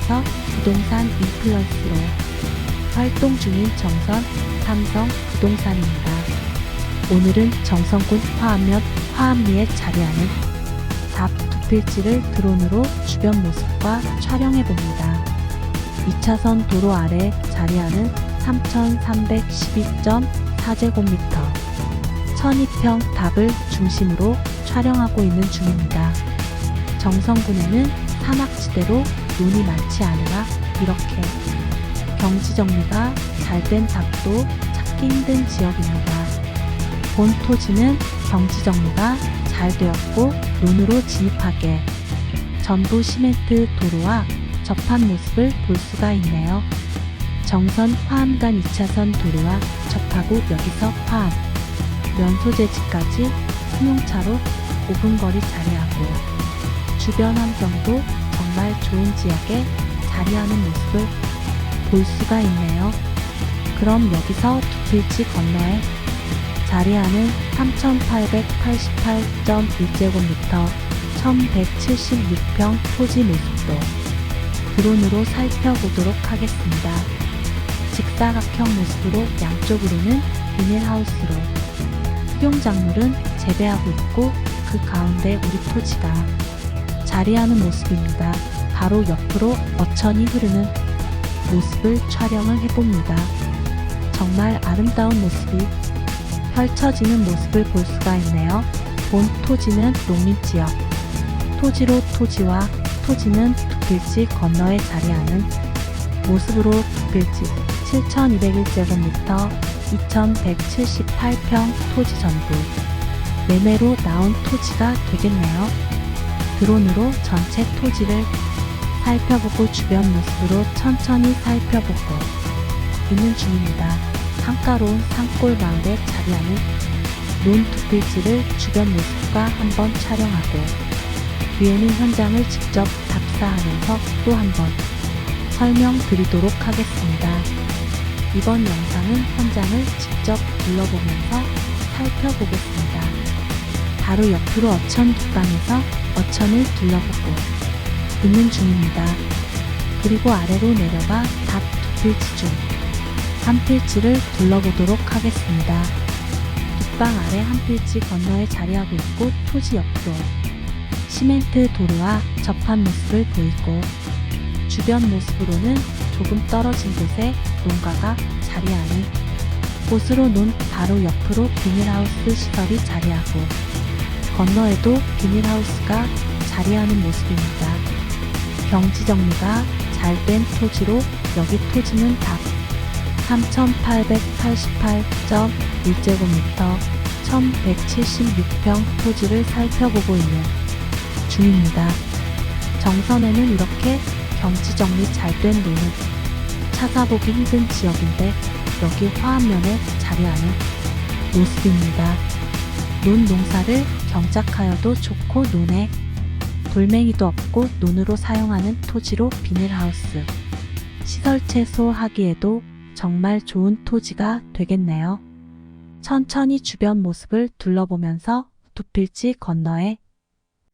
서울에서 부동산 인플루언서로 활동 중인 정선 삼성 부동산입니다. 오늘은 정선군 화암면 화암리에 자리하는 답 두 필지를 드론으로 주변 모습과 촬영해 봅니다. 2차선 도로 아래 자리하는 3,312.4제곱미터 천이평 답을 중심으로 촬영하고 있는 중입니다. 정선군에는 산악지대로 눈이 많지 않으나 이렇게 경지 정리가 잘된 답도 찾기 힘든 지역입니다. 본 토지는 경지 정리가 잘 되었고 논으로 진입하게 전부 시멘트 도로와 접한 모습을 볼 수가 있네요. 정선 화암간 2차선 도로와 접하고 여기서 화암, 면소재지까지 승용차로 5분 거리 자리하고 주변 환경도 정말 좋은 지역에 자리하는 모습을 볼 수가 있네요. 그럼 여기서 두 필지 건너에 자리하는 3888.1제곱미터 1176평 토지 모습도 드론으로 살펴보도록 하겠습니다. 직사각형 모습으로 양쪽으로는 비닐하우스로 수용작물은 재배하고 있고 그 가운데 우리 토지가 자리하는 모습입니다. 바로 옆으로 어천이 흐르는 모습을 촬영을 해봅니다. 정말 아름다운 모습이 펼쳐지는 모습을 볼 수가 있네요. 본 토지는 농림지역. 토지로 토지와 토지는 두 필지 건너에 자리하는 모습으로 두 필지 7,201제곱미터 2,178평 토지 전부 매매로 나온 토지가 되겠네요. 드론으로 전체 토지를 살펴보고 주변 모습으로 천천히 살펴보고 있는 중입니다. 한가로운 산골 마을에 자리하는 논두 필지를 주변 모습과 한번 촬영하고 뒤에는 현장을 직접 답사하면서 또 한번 설명드리도록 하겠습니다. 이번 영상은 현장을 직접 둘러보면서 살펴보겠습니다. 바로 옆으로 어천 뒷방에서 어천을 둘러보고 있는 중입니다. 그리고 아래로 내려가 답 두 필지 중한 필지를 둘러보도록 하겠습니다. 뒷방 아래 한 필지 건너에 자리하고 있고 토지 옆으로 시멘트 도로와 접한 모습을 보이고 주변 모습으로는 조금 떨어진 곳에 농가가 자리하는 곳으로 논 바로 옆으로 비닐하우스 시설이 자리하고 건너에도 비닐하우스가 자리하는 모습입니다. 경지 정리가 잘 된 토지로 여기 토지는 답 3888.1제곱미터 1176평 토지를 살펴보고 있는 중입니다. 정선에는 이렇게 경치 정리 잘 된 논을 찾아보기 힘든 지역인데 여기 화합면에 자리하는 모습입니다. 논 농사를 경작하여도 좋고 논에 돌멩이도 없고 논으로 사용하는 토지로 비닐하우스 시설 채소하기에도 정말 좋은 토지가 되겠네요. 천천히 주변 모습을 둘러보면서 두 필지 건너에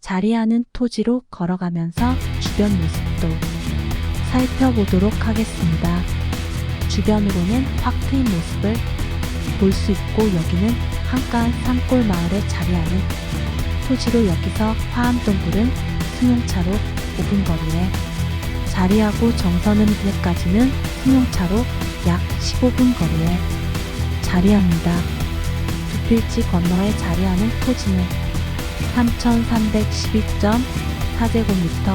자리하는 토지로 걸어가면서 주변 모습도 살펴보도록 하겠습니다. 주변으로는 확 트인 모습을 볼 수 있고 여기는 한가한 산골 마을에 자리하는 토지로 여기서 화암동굴은 승용차로 5분 거리에 자리하고 정선음리까지는 승용차로 약 15분 거리에 자리합니다. 두 필지 건너에 자리하는 토지는 3,312.4제곱미터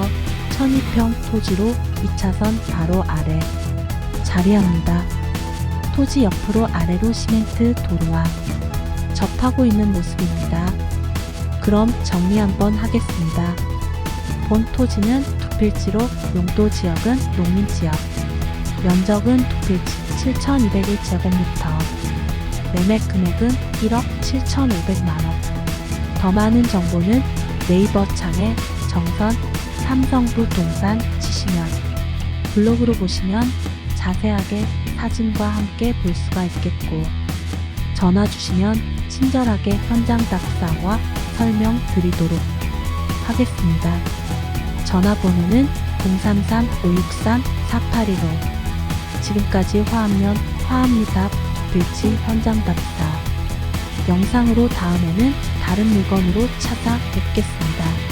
1002평 토지로 2차선 바로 아래 자리합니다. 토지 옆으로 아래로 시멘트 도로와 접하고 있는 모습입니다. 그럼 정리 한번 하겠습니다. 본 토지는 두 필지로 용도 지역은 농림 지역, 면적은 두 필지 7,201제곱미터, 매매 금액은 1억 7,500만 원. 더 많은 정보는 네이버 창에 정선 삼성부 동산 치시면 블로그로 보시면 자세하게 사진과 함께 볼 수가 있겠고 전화 주시면 친절하게 현장 답사와 설명 드리도록 하겠습니다. 전화번호는 033-563-4815 지금까지 화합면 화합미답 빌지 현장 답사 영상으로 다음에는 다른 물건으로 찾아뵙겠습니다.